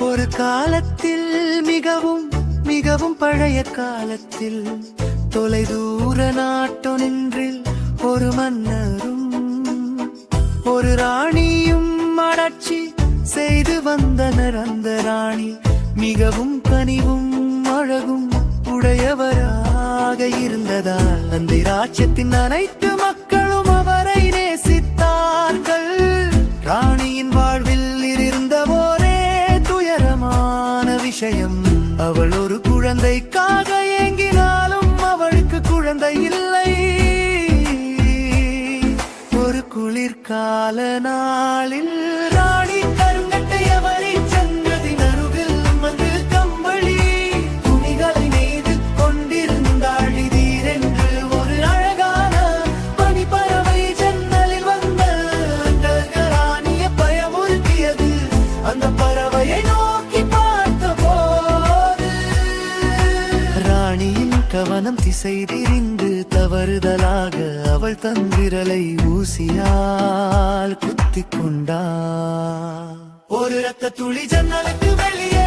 ஒரு காலத்தில் மிகவும் மிகவும் பழைய காலத்தில் தொலைதூர நாட்டொன்றில் ஒரு மன்னரும் ஒரு ராணியும் ஆட்சி செய்து வந்தனர் அந்த ராணி மிகவும் கனிவும் அழகும் உடையவராக இருந்ததால் அந்த ராஜ்யத்தின் அனைத்து மக்களும் அவரை நேசித்தார்கள். அவள் ஒரு குழந்தைக்காக ஏங்கினாலும் அவளுக்கு குழந்தை இல்லை. ஒரு குளிர்கால நாளில் ராணி கவனம் தவறுதலாக அவள் தன் விரலை ஊசியால் குத்தி கொண்டா ஒரு ரத்த துளி ஜன்னலுக்கு வெளியே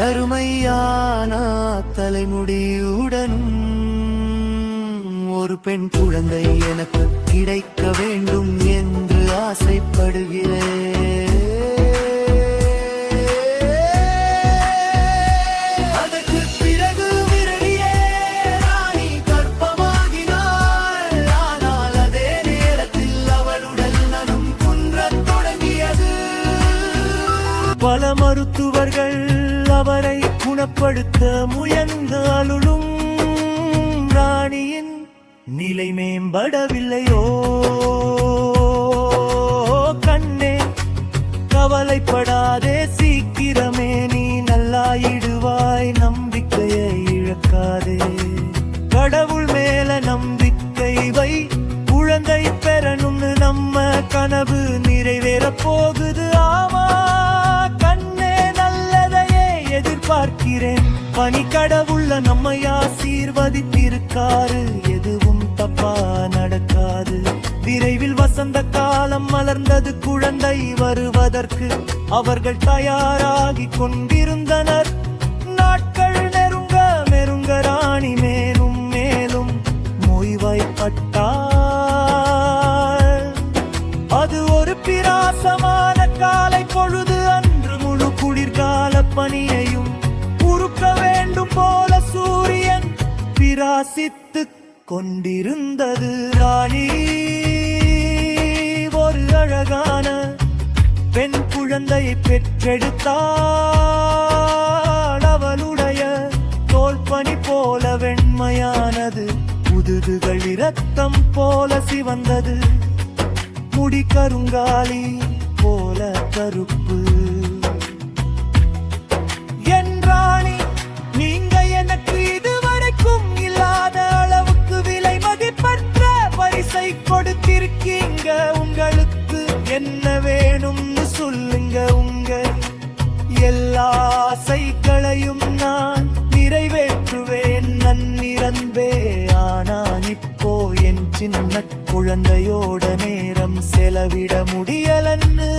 கருமையான தலைமுடியுடனும் ஒரு பெண் குழந்தை எனக்கு கிடைக்க வேண்டும் என்று ஆசைப்படுகிறேன். குணப்படுத்த முயன்றாலும் ராணியின் நிலை மேம்படவில்லையோ? கண்ணே கவலைப்படாதே சீக்கிரமே நீ நல்லாயிடுவாய் நம்பிக்கையை இழக்காதே. கடவுள் மேல நம்பிக்கை வை குழந்தை பெறணும்னு நம்ம கனவு நிறைவேற போகுது ஆமா கண்ணே நல்லதையே எதிர்பார்க்கிறேன். பனி கடவுள்ள நம்மை ஆசீர்வதித்திருக்காரு. எதுவும் தப்பா நடக்காது. விரைவில் வசந்த காலம் மலர்ந்தது குழந்தை வருவதற்கு அவர்கள் தயாராகி கொண்டிருந்தனர். நாட்கள் பிராசித்து கொண்டிருந்தது ராணி. ஒரு அழகான பெண் குழந்தையை பெற்றெடுத்தாள். அவளுடைய தோல்பனி போல வெண்மையானது உதுதுகள் இரத்தம் போல சிவந்தது. முடி கருங்காலி போல கருப்பு. சொல்லுங்க உங்க எல்லா ஆசைகளையும் நான் நிறைவேற்றுவேன். நன்னிரன்பே ஆனால் இப்போ என் சின்ன குழந்தையோட நேரம் செலவிட முடியலன்னு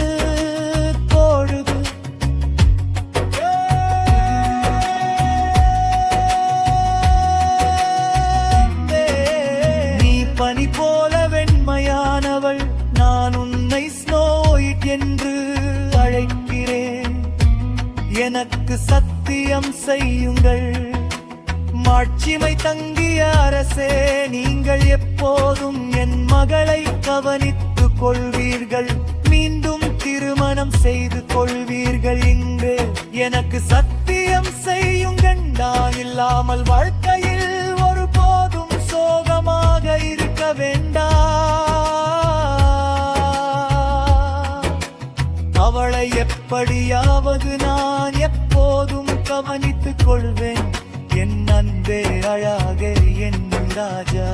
சத்தியம் செய்யுங்கள். மாட்சிமை தங்கிய அரசே நீங்கள் எப்போதும் என் மகளை கவனித்துக் கொள்வீர்கள். மீண்டும் திருமணம் செய்து கொள்வீர்கள் இங்கு எனக்கு சத்தியம் செய்யுங்கள். நான் இல்லாமல் வாழ்க்கையில் ஒருபோதும் சோகமாக இருக்க வேண்டாம் அவளை எப்படியாவது நான் எப்போதும் கவனித்துக் கொள்வேன் என் அன்பே அழாக என் ராஜா.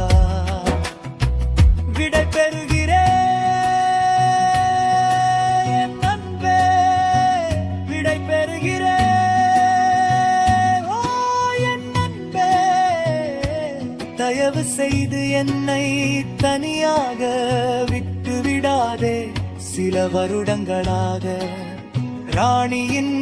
விடை பெறுகிறேன் என் அன்பே விடை பெறுகிறேன் ஓ என் அன்பே. தயவு செய்து என்னை தனியாக விட்டு விடாதே. சில வருடங்களாக ராணியின்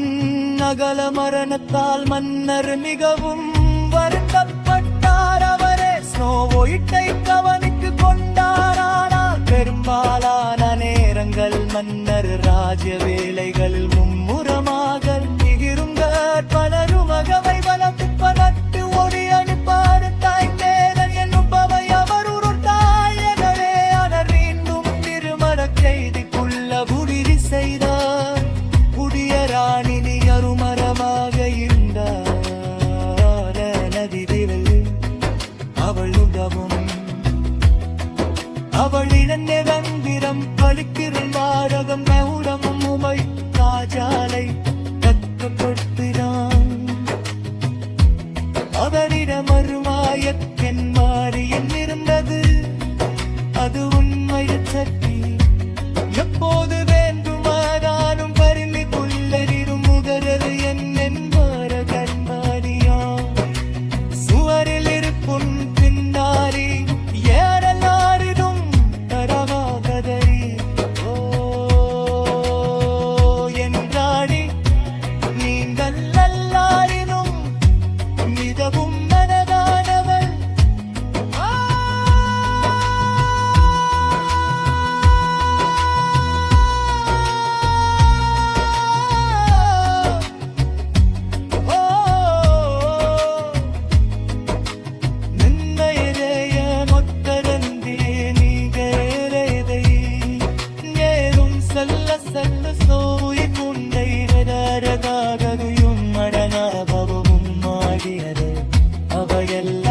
அகல மரணத்தால் மன்னர் மிகவும் வருத்தப்பட்டார் அவரே. ஸ்னோ ஒயிட்டை கவனித்து கொண்டாரானால் பெரும்பாலான நேரங்கள் மன்னர் ராஜவேல் அவரிடம் அருமாயத் தென் மாறியின் அவையெல்லாம்